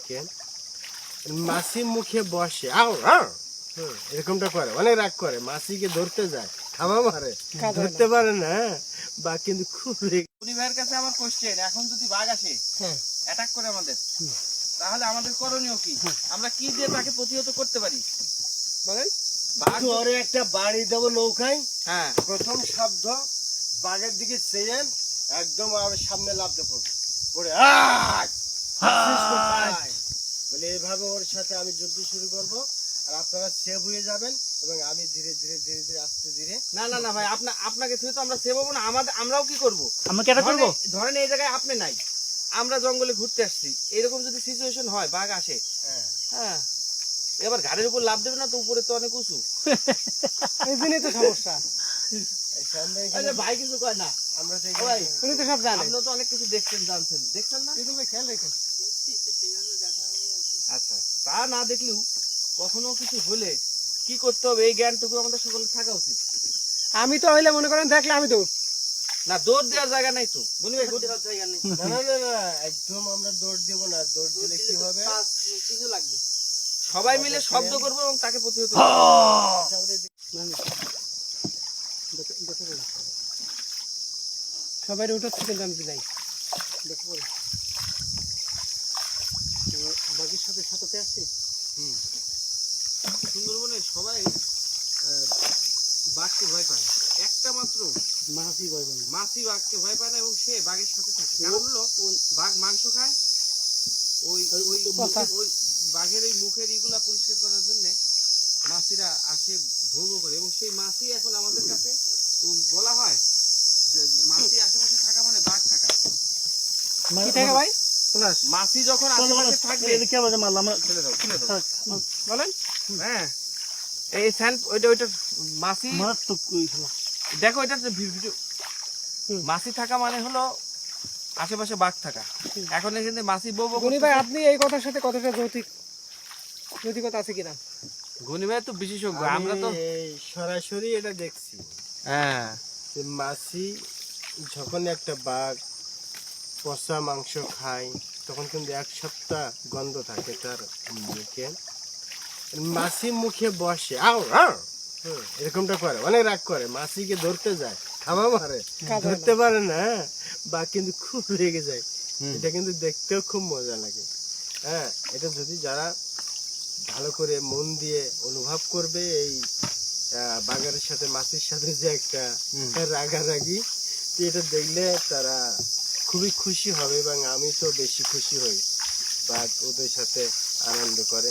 দেখেন মাসি মুখে বসে। আও আও। এরকমটা করে। অনেক রাগ করে। মাসিকে ধরতে যায়। থামা মারে। ধরতে পারে না? বা কিন্তু খুব ভাইয়ের কাছে আমার কোশ্চেন এখন যদি বাঘ আসে হ্যাঁ। অ্যাটাক করে আমাদের তাহলে আমাদের করণীয় কি? আমরা কি দিয়ে তাকে প্রতিহত করতে পারি? বলেন। বাঘ একটা বাড়ি দেবো নৌকায়। হ্যাঁ। প্রথম শব্দ বাঘের দিকে চেয়েন একদম আর সামনে লাভতে পড়বে। পড়ে আয়! সাথে আমি যুদ্ধ শুরু করব। আর আপনারা সেভ হয়ে যাবেন এবং আমি ধীরে ধীরে ধীরে ধীরে আস্তে ধীরে না না না ভাই আপনা আপনাকে থুয়ে তো আমরা সেভ হব না আমাদের আমরাও কি করব? আমরা কি এটা করব? ধরেন- এই জায়গায় আপনি নাই। আমরা জঙ্গলে ঘুরতে আসছি। এরকম যদি সিচুয়েশন হয় বাঘ আসে। হ্যাঁ। হ্যাঁ। এবার গাড়ির উপর লাভ দেবে না তো উপরে তো অনেক উঁচু। এই জন্যই তো সমস্যা। এই সামনে এখানে ভাই কিছু কয় না। আমরা তো ভাই উনি তো সব জানেন আপনিও তো অনেক কিছু দেখছেন জানছেন। দেখছেন না? খেয়াল রাখেন আচ্ছা। তা না দেখলেও কখনো কিছু হলে কি করতে হবে এই জ্ঞানটুকু আমাদের সকলের থাকা উচিত। আমি তো হইলে মনে করেন দেখলে আমি দৌড়। না দৌড় দেওয়ার জায়গা নাই তো। বলি ভাই দৌড় দেওয়ার জায়গা নেই। না না না একদম আমরা দৌড় দেব না। দৌড় দিলে কি হবে? কিছু লাগবে। সবাই মিলে শব্দ করব এবং তাকে প্রতিহত হ্যাঁ। সবাই উঠোচ্ছে কিন্তু আমি যাই। দেখো বাকির সাথে সাথে আসছি? সুন্দরবনে সবাই বাঘকে ভয় পায়। একটা মাত্র। মাসি ভয় পাই মাসি বাঘকে ভয় পায় না এবং সে বাঘের সাথে থাকে। কারণ হলো বাঘ মাংস খায়। ওই ওই ওই বাঘের এই মুখের ইগুলা পরিষ্কার করার জন্য মাসিরা আসে ভোগ করে এবং সেই মাসি এখন আমাদের কাছে বলা হয় যে মাসি আশেপাশে থাকা মানে বাঘ থাকা। কি থাকে ভাই? মাসি যখন আশেপাশে থাকবে দাও, দাও। বলেন? হ্যাঁ। এই স্যান্ড ওইটা ওইটা মাসি দেখো এটা তো ভিডিও। মাসি থাকা মানে হলো আশেপাশে বাঘ থাকা। এখন এখানে মাসি বউ গনি ভাই আপনি এই কথার সাথে কতটা যৌতিক? যৌতিকতা আছে কিনা? গনি ভাই তো বিশেষজ্ঞ আমরা তো সরাসরি এটা দেখছি। হ্যাঁ। যে মাছি যখন একটা বাঘ পচা মাংস খায় তখন কিন্তু এক সপ্তাহ গন্ধ থাকে তার মুখে। মাছি মুখে বসে আও এরকমটা করে অনেক রাগ করে মাছিকে ধরতে যায় থামা মারে ধরতে পারে না বা কিন্তু খুব রেগে যায়। এটা কিন্তু দেখতেও খুব মজা লাগে। হ্যাঁ এটা যদি যারা ভালো করে মন দিয়ে অনুভব করবে এই আহ, বাগানের সাথে মাছের সাথে যে একটা রাগারাগি তো এটা দেখলে তারা খুবই খুশি হবে এবং আমি তো বেশি খুশি হই। বাঘ ওদের সাথে আনন্দ করে।